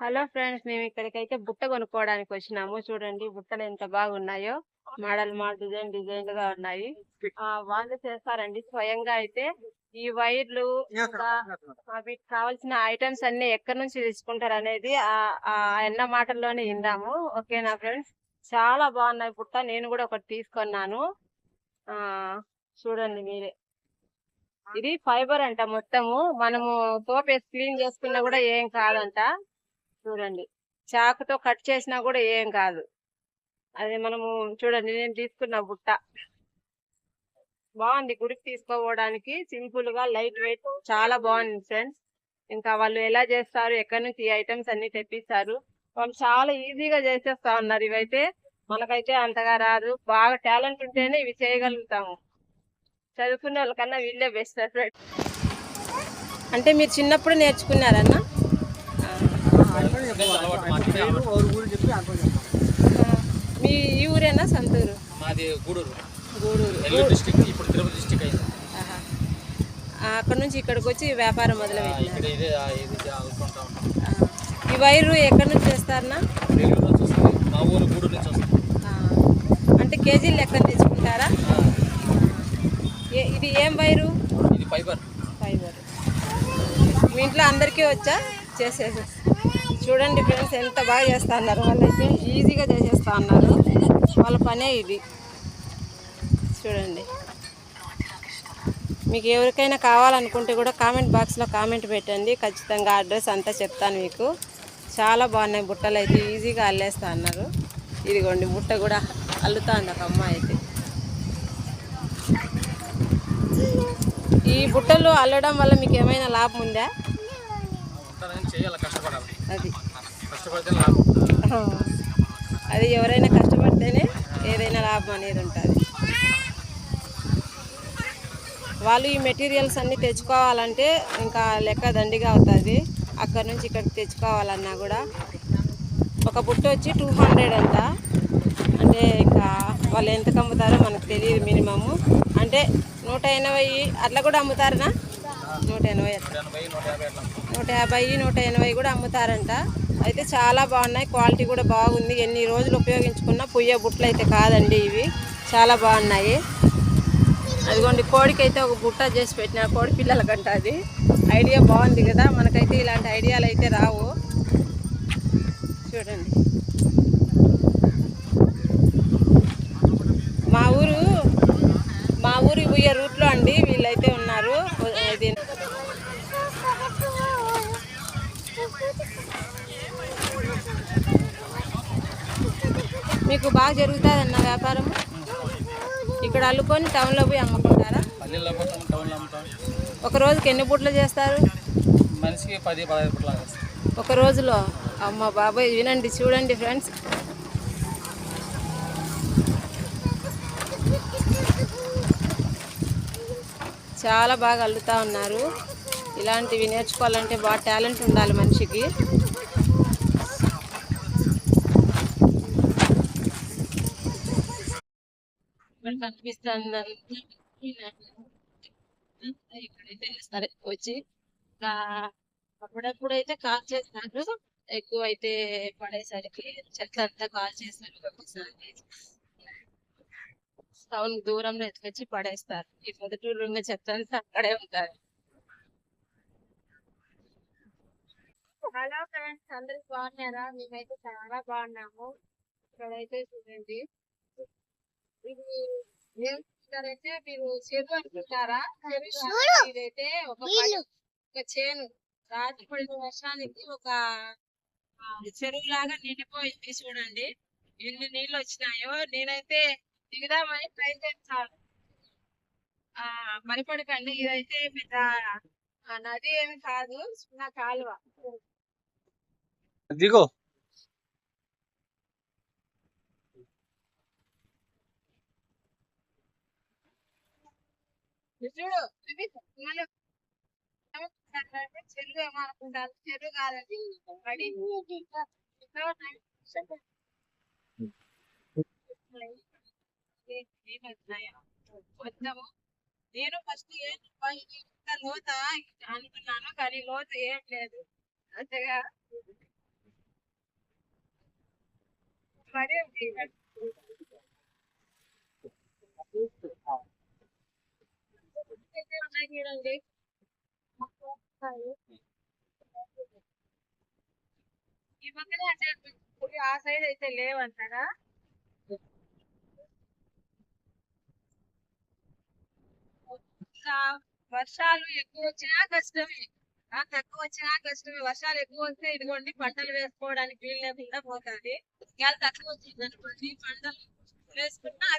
Hello friends మేము ఇక్కడికైతే బుట్ట కొనుక్కోవడానికి వచ్చినాము. చూడండి బుట్టలు ఎంత బాగున్నాయో. మోడల్ మా డిజైన్ డిజైన్గా ఉన్నాయి. ఆ వాళ్ళు చేస్తారండి. స్వయంగా అయితే ఈ వైర్లు ఇంకా వీటికి కావాల్సిన ఐటమ్స్ అన్ని ఎక్కడి నుంచి తీసుకుంటారు అనేది ఆ అన్న మాటల్లోనే విందాము. ఓకేనా ఫ్రెండ్స్? చాలా బాగున్నాయి బుట్ట. నేను కూడా ఒకటి తీసుకున్నాను. ఆ చూడండి మీరే. ఇది ఫైబర్ అంట మొత్తము. మనము తోపేసి క్లీన్ చేసుకున్నా కూడా ఏం కాదంట. చూడండి. చాకుతో కట్ చేసినా కూడా ఏం కాదు. అది మనము చూడండి నేను తీసుకున్న బుట్ట. బాగుంది గుడికి తీసుకోవడానికి. సింపుల్గా లైట్ వెయిట్. చాలా బాగుంది ఫ్రెండ్స్. ఇంకా వాళ్ళు ఎలా చేస్తారు ఎక్కడి నుంచి ఈ ఐటమ్స్ అన్ని తెప్పిస్తారు. వాళ్ళు చాలా ఈజీగా చేసేస్తా ఉన్నారు ఇవైతే. మనకైతే అంతగా రాదు. బాగా టాలెంట్ ఉంటేనే ఇవి చేయగలుగుతాము. చదువుకున్న వాళ్ళకన్నా వీళ్ళే బెస్ట్ అంటే మీరు చిన్నప్పుడు నేర్చుకున్నారన్నా? మీ ఈ ఊరేనా సంతూరు? మాది గూడూరు. గూడూరు. డిస్టిక్ ఇప్పుడు తిరుపతి డిస్టిక్ అయింది. అక్కడ నుంచి ఇక్కడికి వచ్చి వ్యాపారం మొదలు ఆ, పెట్టినారు ఇక్కడ ఇదే ఆ, ఇది చదువుకుంటా ఉంటాం ఈ వైరు ఎక్కడి నుంచి మా ఊరు గూడూరు ఆ, అంటే కేజీలు ఆ, ఏ- ఇది ఏం వైరు? ఇది ఫైబర్. ఫైబర్. మీ ఇంట్లో అందరికీ వచ్చా? చేసేసి చూడండి ఫ్రెండ్స్ ఎంత బాగా చేస్తా అన్నారు వాళ్ళైతే ఈజీగా చేసేస్తా అన్నారు వాళ్ళ పనే ఇది. చూడండి. మీకు ఎవరికైనా కావాలనుకుంటే కూడా కామెంట్ బాక్స్లో కామెంట్ పెట్టండి. ఖచ్చితంగా అడ్రస్ అంతా చెప్తాను మీకు. చాలా బాగున్నాయి బుట్టలు అయితే ఈజీగా అల్లేస్తా అన్నారు ఇదిగోండి బుట్ట కూడా అల్లుతా ఉంది ఒక అమ్మాయి అయితే. ఈ బుట్టలు అల్లడం వల్ల మీకు ఏమైనా లాభం ఉందా? ఉంటారని చేయాలి కష్టపడాలి. అది. కష్టపడితే లాభం. అది ఎవరైనా కష్టపడితేనే ఏదైనా లాభం అనేది ఉంటుంది. వాళ్ళు ఈ మెటీరియల్స్ అన్నీ తెచ్చుకోవాలంటే ఇంకా లెక్క దండిగా అవుతుంది. అక్కడ నుంచి ఇక్కడికి తెచ్చుకోవాలన్నా కూడా. ఒక బుట్ట వచ్చి టూ హండ్రెడ్ అంట. అంటే ఇంకా వాళ్ళు ఎంతకు అమ్ముతారో మనకు తెలియదు మినిమము. అంటే నూట ఎనభై అట్లా కూడా అమ్ముతారనా? నూట ఎనభై నూట యాభై నూట యాభై నూట ఎనభై కూడా అమ్ముతారంట. అయితే చాలా బాగున్నాయి. క్వాలిటీ కూడా బాగుంది. ఎన్ని రోజులు ఉపయోగించుకున్నా పుయ్య బుట్టలు అయితే కాదండి ఇవి. చాలా బాగున్నాయి. అదిగోండి కోడికి అయితే ఒక బుట్ట చేసి పెట్టిన కోడి పిల్లలకంట అది. ఐడియా బాగుంది కదా. మనకైతే ఇలాంటి ఐడియాలు అయితే రావు. చూడండి మా ఊరు మా ఊరి పోయే రూట్లో అండి వీళ్ళైతే ఉన్నారు ఇది మీకు బాగా జరుగుతుంది అన్న వ్యాపారం. ఇక్కడ అల్లుకొని టౌన్లో పోయి అమ్ముకుంటారా? ఒక రోజుకి ఎన్ని బుట్టలు చేస్తారు? మనిషికి పది పదహైదు పుట్ల ఒక రోజులో? అమ్మ బాబాయ్ వినండి చూడండి ఫ్రెండ్స్ చాలా బాగా అల్లుతా ఉన్నారు. ఇలాంటివి నేర్చుకోవాలంటే బాగా టాలెంట్ ఉండాలి మనిషికి. కనిపిస్తుంది ఇక్కడైతే సరే వచ్చి అప్పుడప్పుడు అయితే కాల్ చేస్తారు ఎక్కువ అయితే పడేసరికి చెట్లంతా అంతా కాల్ చేస్తారు ఒక్కొక్కసారి. టౌన్ దూరంలో ఎత్తుకొచ్చి పడేస్తారు. ఈ పొద్దుటూరు ఉన్న చెత్త అంతా అక్కడే ఉంటారు. హలో ఫ్రెండ్స్ అందరికి బాగున్నారా? మేమైతే చాలా బాగున్నాము. ఇక్కడైతే చూడండి. ఇది చూస్తారంటే మీరు చెరువు అనుకుంటారా. ఇదైతే ఒక పడి- ఒక చేను. రాత్రి పడిన వర్షానికి ఒక ఆ, చెరువు లాగా నిండిపోయింది చూడండి. ఎన్ని నీళ్ళు వచ్చినాయో. నేనైతే దిగుదామని చేస్తాను ఆ భయపడకండి ఇదైతే పెద్ద నది ఏమి కాదు. చిన్న కాలువ. దిగో. చూడు ఇది చెరువు ఏమో చెరువు కాదండి పడి నేను ఫస్ట్ ఏం ఇంత లోత? అనుకున్నాను కానీ లోత ఏం లేదు. అంతగా? మరి చూడండి ఈ పక్కనే అంటే ఆ సైడ్ అయితే లేవంటారా వర్షాలు ఎక్కువ వచ్చినా కష్టమే. ఆ తక్కువ వచ్చినా కష్టమే. వర్షాలు ఎక్కువ వస్తే ఇదిగోండి పంటలు వేసుకోవడానికి వీలు లేకుండా పోతుంది. ఇవాళ తక్కువ వచ్చింది అనుకోండి పంటలు వేసుకున్నా